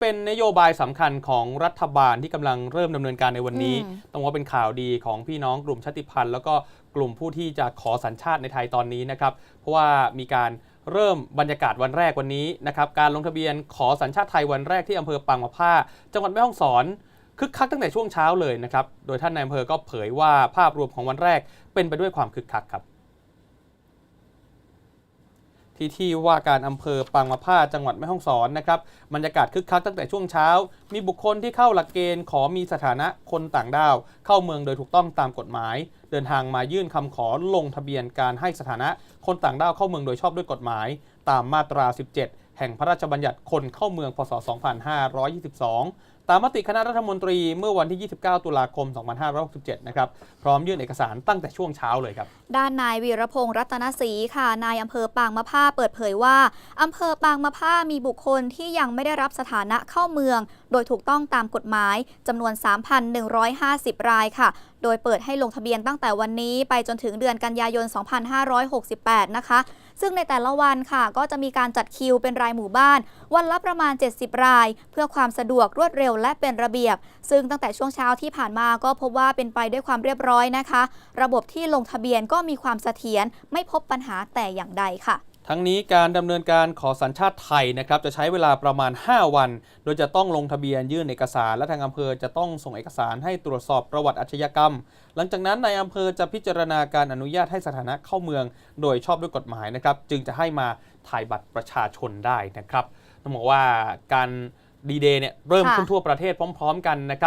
เป็นนโยบายสำคัญของรัฐบาลที่กำลังเริ่มดำเนินการในวันนี้อืมต้องบอกว่าเป็นข่าวดีของพี่น้องกลุ่มชาติพันธุ์ แล้วก็กลุ่มผู้ที่จะขอสัญชาติในไทยตอนนี้นะครับ เพราะว่ามีการเริ่มบรรยากาศวันแรกวันนี้นะครับการลงทะเบียนขอสัญชาติไทยวันแรกที่อำเภอปางมะผ้า จังหวัดแม่ฮ่องสอนคึกคักตั้งแต่ช่วงเช้าเลยนะครับโดยท่านนายอำเภอก็เผยว่าภาพรวมของวันแรกเป็นไปด้วยความคึกคักครับ ที่ที่ว่าการอำเภอปางมะผ้าจังหวัดแม่ฮ่องสอนนะครับบรรยากาศคึกคักตั้งแต่ช่วงเช้า มีบุคคลที่เข้าหลักเกณฑ์ขอมีสถานะคนต่างด้าว เข้าเมืองโดยถูกต้องตามกฎหมาย เดินทางมายื่นคำขอลงทะเบียนการให้สถานะคนต่างด้าวเข้าเมืองโดยชอบด้วยกฎหมาย ตามมาตรา 17 แห่งพระราชบัญญัติคนเข้าเมืองพศ 2522 ตามมติคณะรัฐมนตรีเมื่อวันที่ 29 ตุลาคม 2567 นะครับ พร้อมยื่นเอกสารตั้งแต่ช่วงเช้าเลยครับ ด้านนายวีรพงษ์รัตนศรีค่ะ นายอำเภอปางมะผ้าเปิดเผยว่า อำเภอปางมะผ้ามีบุคคลที่ยังไม่ได้รับสถานะเข้าเมือง โดยถูกต้องตามกฎหมายจำนวน 3,150 รายค่ะโดยเปิดให้ลงทะเบียนตั้งแต่วันนี้ไปจนถึงเดือนกันยายน 2568 นะคะ ซึ่งในแต่ละวันค่ะ ก็จะมีการจัดคิวเป็นรายหมู่บ้าน วันละประมาณ 70 ราย เพื่อความสะดวกรวดเร็วและเป็นระเบียบ ซึ่งตั้งแต่ช่วงเช้าที่ผ่านมาก็พบว่าเป็นไปด้วยความเรียบร้อยนะคะ ระบบที่ลงทะเบียนก็มีความเสถียรไม่พบปัญหาแต่อย่างใดค่ะ ทั้งนี้การดำเนินการขอสัญชาติไทยนะครับจะใช้เวลาประมาณ 5 วัน โดยจะต้องลงทะเบียนยื่นเอกสาร และทางอำเภอจะต้องส่งเอกสารให้ตรวจสอบประวัติอาชญากรรม หลังจากนั้นนายอำเภอจะพิจารณาการอนุญาตให้สถานะเข้าเมือง โดยชอบด้วยกฎหมายนะครับจึงจะให้มาถ่ายบัตรประชาชนได้นะครับต้องบอกว่าการดีเดย์เนี่ยเริ่มขึ้นทั่วประเทศพร้อม ๆ กันนะครับ